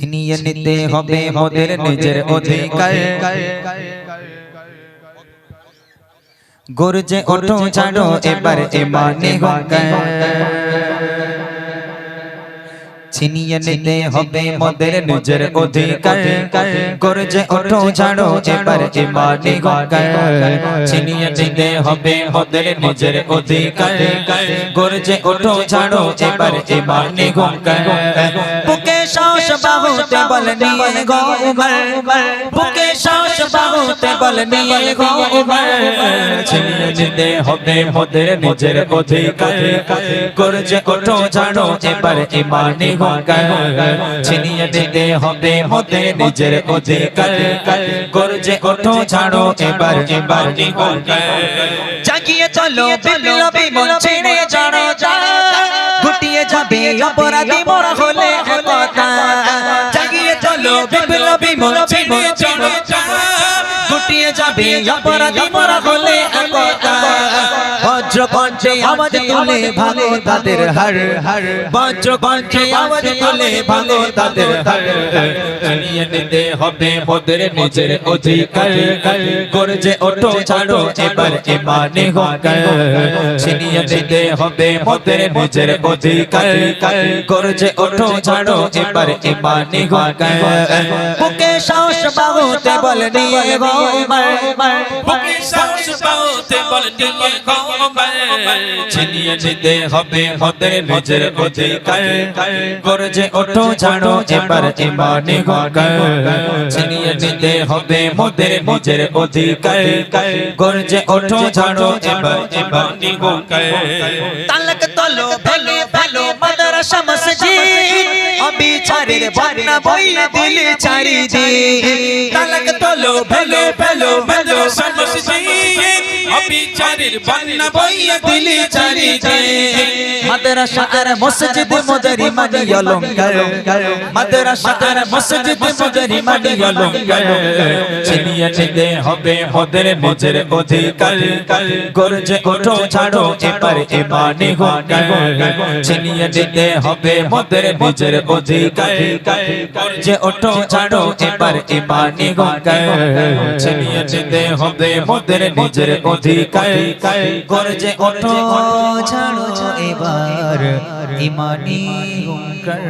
ছিনিয়ে নিতে হবে মোদের নিজের অধিকার। গর্জে ওঠো ছাড়ো এবার এমানে হকার। ছিনিয়ে নিতে হবে মোদের নিজের অধিকার। গর্জে ওঠো ছাড়ো এবার এমানে হকার। ছিনিয়ে নিতে হবে মোদের নিজের অধিকার। গর্জে ওঠো ছাড়ো এবার এমানে হকার। বাহুতে বল নিয়ে গো উমর। বুকে সাহস বাহুতে বল নিয়ে গো উমর। ছিনিয়ে নিতে হবে মোদের নিজের অধিকার গর্জে ওঠো ছাড়ো এবার ইমানি হকার ছিনিয়ে নিতে হবে মোদের নিজের অধিকার গর্জে ওঠো ছাড়ো এবার ইমানি হকার জাগিয়ে চলো, বিপ্লবী মন ছেড়ে জানো যাবে অপরাধী মোরা হলে কথা জাগিয়ে চলো, বিপ্লবী মন জানো যা গুটিয়ে যাবে অপরাধী মোরা হলে একতা। বজ্র কণ্ঠে আওয়াজ তুলে ভালো তাদের হার। হার। বজ্র কণ্ঠে আওয়াজ তুলে ভালো তাদের হার। জানিয়ে নিতে হবে মোদের নিজের অধিকার। গর্জে ওঠো ছাড়ো এবার ইমানে হকার ছিনিয়ে নিতে হবে মোদের নিজের অধিকার। গর্জে ওঠো ছাড়ো এবার ইমানে হকার বুকে সাহস বাহুতে বল নিয়ে গো বুকে সাহস পাওতে বল নিয়ে খবর ছিনিয়ে নিতে হবে মোদের নিজের অধিকার গর্জে ওঠো, ছাড়ো, এবার ইমানে হকার ছিনিয়ে নিতে হবে, মোদের নিজের অধিকার গর্জে ওঠো, ছাড়ো, এবার ইমানে হকার তালক তলো ভেলো ভেলো মাদ্রাসা, মসজিদ। অবিচারের বন্যা বইয়ে দিলে ছাড়ি দি তালক তলো ভেলো সমসজিদ অবিচারের বন্যা বইয়া দিলি চারি যে মাদ্রাসা আর মসজিদ মদরি মানি অলঙ্কার। মাদ্রাসা আর মসজিদ মদরি মানি অলঙ্কার। ছিনিয়ে নিতে হবে মোদের নিজের অধিকার। গর্জে ওঠো, ছাড়ো, এবার ইমানে হকার ছিনিয়ে নিতে হবে মোদের নিজের অধিকার। গর্জে ওঠো, ছাড়ো, এবার ইমানে হকার ছিনিয়ে নিতে হবে মোদের নিজের অধিকার। এবার ইমানি হকার